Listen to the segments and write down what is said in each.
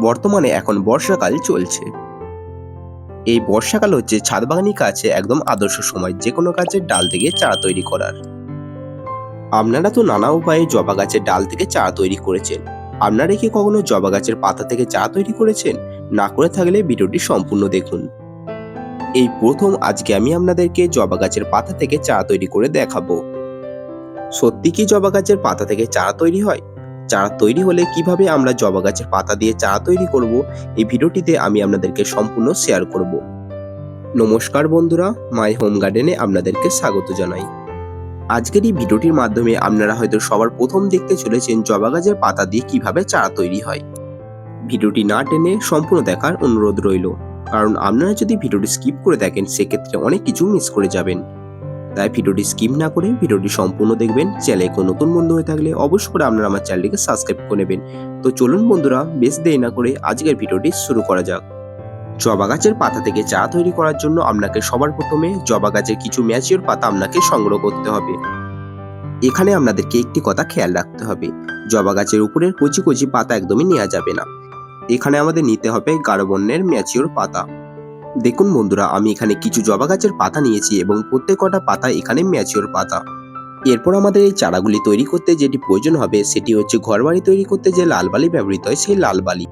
বর্তমানে এখন বর্ষাকাল চলছে। এই বর্ষাকাল হচ্ছে ছাদ বাগানি কাছে একদম আদর্শ সময়, যে কোনো গাছের ডাল থেকে চারা তৈরি করার। আপনারা তো নানা উপায়ে জবা গাছের ডাল থেকে চারা তৈরি করেছেন। আপনারা কি কখনো জবা গাছের পাতা থেকে চারা তৈরি করেছেন? না করে থাকলে ভিডিওটি সম্পূর্ণ দেখুন। এই প্রথম আজকে আমি আপনাদেরকে জবা গাছের পাতা থেকে চারা তৈরি করে দেখাবো। সত্যি কি জবা গাছের পাতা থেকে চারা তৈরি হয়? চারা তৈরি হলে কীভাবে আমরা জবা গাছের পাতা দিয়ে চারা তৈরি করব, এই ভিডিওটিতে আমি আপনাদেরকে সম্পূর্ণ শেয়ার করব। নমস্কার বন্ধুরা মাই হোম গার্ডেনে আপনাদেরকে স্বাগত জানাই। আজকের এই ভিডিওটির মাধ্যমে আপনারা হয়তো সবার প্রথম দেখতে চলেছেন জবা গাছের পাতা দিয়ে কীভাবে চারা তৈরি হয়। ভিডিওটি না টেনে সম্পূর্ণ দেখার অনুরোধ রইল। কারণ আপনারা যদি ভিডিওটি স্কিপ করে দেখেন, সেক্ষেত্রে অনেক কিছু মিস করে যাবেন। তাই ভিডিওটি স্কিপ না করে ভিডিওটি সম্পূর্ণ দেখবেন। চ্যানেলে কোনো নতুন বন্ধু হয়ে থাকলে অবশ্যই করে আপনারা আমার চ্যানেলটিকে সাবস্ক্রাইব করে নেবেন। তো চলুন বন্ধুরা, বেশ দেরি না করে আজকের ভিডিওটি শুরু করা যাক। জবা গাছের পাতা থেকে চা তৈরি করার জন্য আপনাকে সবার প্রথমে জবা গাছের কিছু ম্যাচিওর পাতা আপনাকে সংগ্রহ করতে হবে। এখানে আপনাদেরকে একটি কথা খেয়াল রাখতে হবে, জবা গাছের উপরের কচি কচি পাতা একদমই নেওয়া যাবে না। এখানে আমাদের নিতে হবে গাঢ় বর্ণের ম্যাচিওর পাতা। দেখুন বন্ধুরা, আমি এখানে কিছু জবা গাছের পাতা নিয়েছি এবং প্রত্যেক কটা পাতা এখানে ম্যাচিওর পাতা। এরপর আমাদের এই চারাগুলি তৈরি করতে যেটি প্রয়োজন হবে, সেটি হচ্ছে ঘরবাড়ি তৈরি করতে যে লাল বালি ব্যবহৃত হয়, সেই লাল বালি।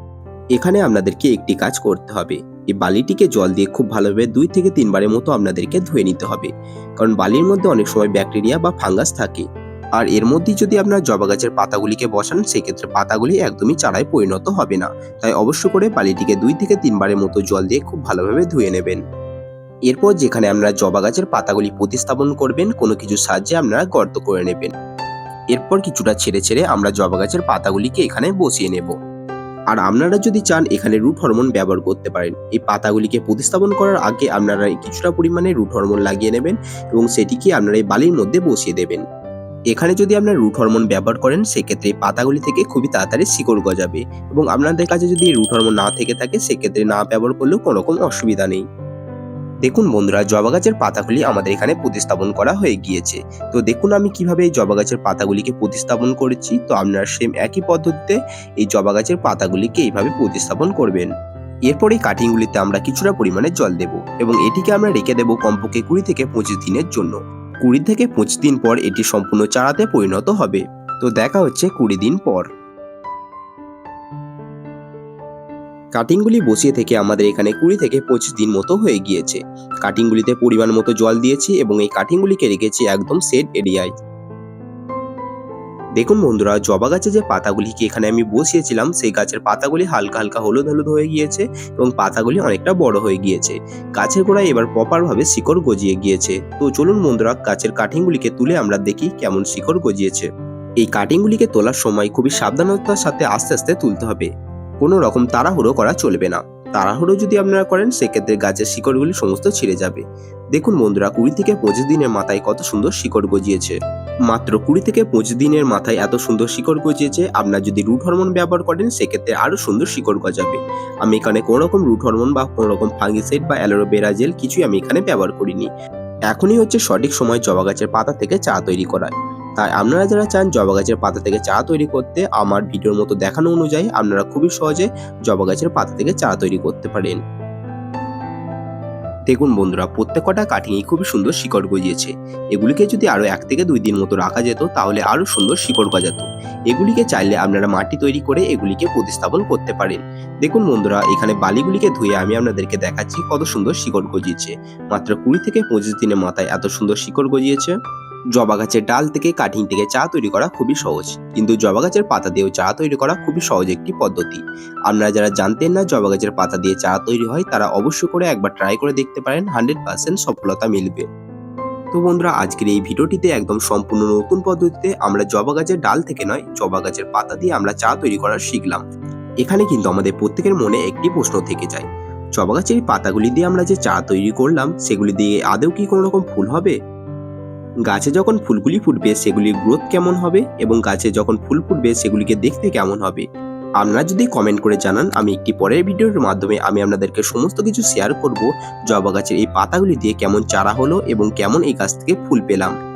এখানে আপনাদেরকে একটি কাজ করতে হবে। এই বালিটিকে জল দিয়ে খুব ভালোভাবে দুই থেকে তিনবারের মতো আপনাদেরকে ধুয়ে নিতে হবে। কারণ বালির মধ্যে অনেক সময় ব্যাকটেরিয়া বা ফাঙ্গাস থাকে। আর এর মধ্যেই যদি আপনার জবা গাছের পাতাগুলিকে বসান, সেক্ষেত্রে পাতাগুলি একদমই চারায় পরিণত হবে না। তাই অবশ্য করে বালিটিকে দুই থেকে তিনবারের মতো জল দিয়ে খুব ভালোভাবে ধুয়ে নেবেন। এরপর যেখানে আপনারা জবা গাছের পাতাগুলি প্রতিস্থাপন করবেন, কোনো কিছু সাহায্যে আপনারা গর্ত করে নেবেন। এরপর কিছুটা ছেড়ে ছেড়ে আমরা জবা গাছের পাতাগুলিকে এখানে বসিয়ে নেব। আর আপনারা যদি চান এখানে রুট হরমোন ব্যবহার করতে পারেন, এই পাতাগুলিকে প্রতিস্থাপন করার আগে আপনারা কিছুটা পরিমাণে রুট হরমোন লাগিয়ে নেবেন এবং সেটিকে আপনারা এই বালির মধ্যে বসিয়ে দেবেন। এখানে যদি আপনার রুট হরমোন ব্যবহার করেন, সেক্ষেত্রে পাতাগুলি থেকে খুবই তাড়াতাড়ি শিকড় গজাবে এবং আপনাদের কাছে যদি রুট হরমোন না থেকে থাকে, সেক্ষেত্রে না ব্যবহার করলেও কোনো রকম অসুবিধা নেই। দেখুন বন্ধুরা, জবা গাছের পাতাগুলি আমাদের এখানে প্রতিস্থাপন করা হয়ে গিয়েছে। তো দেখুন আমি কীভাবে এই জবা গাছের পাতাগুলিকে প্রতিস্থাপন করেছি। তো আপনারা সেম একই পদ্ধতিতে এই জবা গাছের পাতাগুলিকে এইভাবে প্রতিস্থাপন করবেন। এরপর এই কাটিংগুলিতে আমরা কিছুটা পরিমাণে জল দেব এবং এটিকে আমরা রেখে দেবো কমপক্ষে কুড়ি থেকে পঁচিশ দিনের জন্য। কুড়ি থেকে পঁচিশ দিন পর এটি সম্পূর্ণ চারাতে পরিণত হবে। তো দেখা হচ্ছে কুড়ি দিন পর। কাটিংগুলি বসিয়ে থেকে আমাদের এখানে কুড়ি থেকে পঁচিশ দিন মতো হয়ে গিয়েছে। কাটিংগুলিতে পরিমাণ মতো জল দিয়েছি এবং এই কাটিংগুলিকে রেখেছি একদম সেট এরিয়ায় দেখুন বন্ধুরা, জবা গাছে যে পাতাগুলিকে এখানে আমি বসিয়েছিলাম, সেই গাছের পাতাগুলি হালকা হালকা হলুদ হলুদ হয়ে গিয়েছে এবং পাতাগুলি অনেকটা বড় হয়ে গিয়েছে। গাছের গোড়ায় এবার প্রপারভাবে শিকড় গজিয়ে গিয়েছে। তো চলুন বন্ধুরা, গাছের কাটিংগুলিকে তুলে আমরা দেখি কেমন শিকড় গজিয়েছে। এই কাটিংগুলিকে তোলার সময় খুবই সাবধানতার সাথে আস্তে আস্তে তুলতে হবে। কোনো রকম তাড়াহুড়ো করা চলবে না। তাড়াহুড়ো যদি আপনারা করেন, সেক্ষেত্রে গাছের শিকড়গুলি সমস্ত ছিঁড়ে যাবে। দেখুন বন্ধুরা, কুড়ি থেকে পঁচিশ দিনের মাথায় কত সুন্দর শিকড় গজিয়েছে। মাত্র কুড়ি থেকে পঁচিশ দিনের মাথায় এত সুন্দর শিকড় গজিয়েছে, আপনার যদি রুট হরমোন ব্যবহার করেন, সেক্ষেত্রে আরও সুন্দর শিকড় গজাবে। আমি এখানে কোনো রকম রুট হরমোন বা কোনো রকম ফাঙ্গিসাইড বা অ্যালোভেরা জেল কিছুই আমি এখানে ব্যবহার করিনি। এখনই হচ্ছে সঠিক সময় জবা গাছের পাতা থেকে চা তৈরি করার। তাই আপনারা যারা চান জবা গাছের পাতা থেকে চা তৈরি করতে, আমার ভিডিওর মতো দেখানো অনুযায়ী আপনারা খুবই সহজে জবা গাছের পাতা থেকে চা তৈরি করতে পারেন। দেখুন বন্ধুরা, প্রত্যেক কটা কাটিংই খুবই সুন্দর শিকড় গজিয়েছে। এগুলিকে যদি আরও এক থেকে দুই দিন মতো রাখা যেত, তাহলে আরও সুন্দর শিকড় গজাতো। এগুলিকে চাইলে আপনারা মাটি তৈরি করে এগুলিকে প্রতিস্থাপন করতে পারেন। দেখুন বন্ধুরা, এখানে বালিগুলিকে ধুয়ে আমি আপনাদেরকে দেখাচ্ছি কত সুন্দর শিকড় গজিয়েছে। মাত্র কুড়ি থেকে পঁচিশ দিনের মাথায় এত সুন্দর শিকড় গজিয়েছে। জবা গাছের ডাল থেকে কাটিং থেকে চা তৈরি করা খুবই সহজ। কিন্তু জবা গাছের পাতা দিয়েও চা তৈরি করা খুবই সহজ একটি পদ্ধতি। আপনারা যারা জানতেন না জবা গাছের পাতা দিয়ে চা তৈরি হয়, তারা অবশ্যই করে একবার ট্রাই করে দেখতে পারেন হান্ড্রেড পার্সেন্ট সফলতা মিলবে। তো বন্ধুরা, আজকের এই ভিডিওটিতে একদম সম্পূর্ণ নতুন পদ্ধতিতে আমরা জবা গাছের ডাল থেকে নয়, জবা গাছের পাতা দিয়ে আমরা চা তৈরি করা শিখলাম। এখানে কিন্তু আমাদের প্রত্যেকের মনে একটি প্রশ্ন থেকে যায়, জবা গাছের পাতাগুলি দিয়ে আমরা যে চা তৈরি করলাম, সেগুলি দিয়ে আদৌ কি কোনো রকম ফুল হবে? গাছে যখন ফুলগুলি ফুটবে, সেগুলির গ্রোথ কেমন হবে এবং গাছে যখন ফুল ফুটবে, সেগুলিকে দেখতে কেমন হবে? আপনারা যদি কমেন্ট করে জানান, আমি একটি পরের ভিডিওর মাধ্যমে আমি আপনাদেরকে সমস্ত কিছু শেয়ার করব। জবা গাছের এই পাতাগুলি দিয়ে কেমন চারা হলো এবং কেমন এই গাছ থেকে ফুল পেলাম।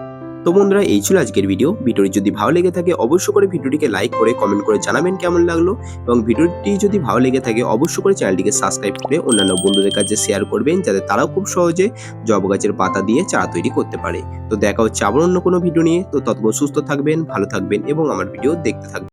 তো বন্ধুরা, এই ছিল আজকের ভিডিও ভিডিওটি যদি ভালো লেগে থাকে অবশ্য করে ভিডিওটিকে লাইক করে কমেন্ট করে জানাবেন কেমন লাগল। এবং ভিডিওটি যদি ভালো লেগে থাকে অবশ্য করে চ্যানেলটিকে সাবস্ক্রাইব করে অন্যান্য বন্ধুদের কাছে শেয়ার করবেন, যাতে তারাও খুব সহজে জব গাছের পাতা দিয়ে চারা তৈরি করতে পারে। তো দেখা হচ্ছে আবার অন্য কোনো ভিডিও নিয়ে। তো ততক্ষণ সুস্থ থাকবেন, ভালো থাকবেন এবং আমার ভিডিও দেখতে থাকবেন।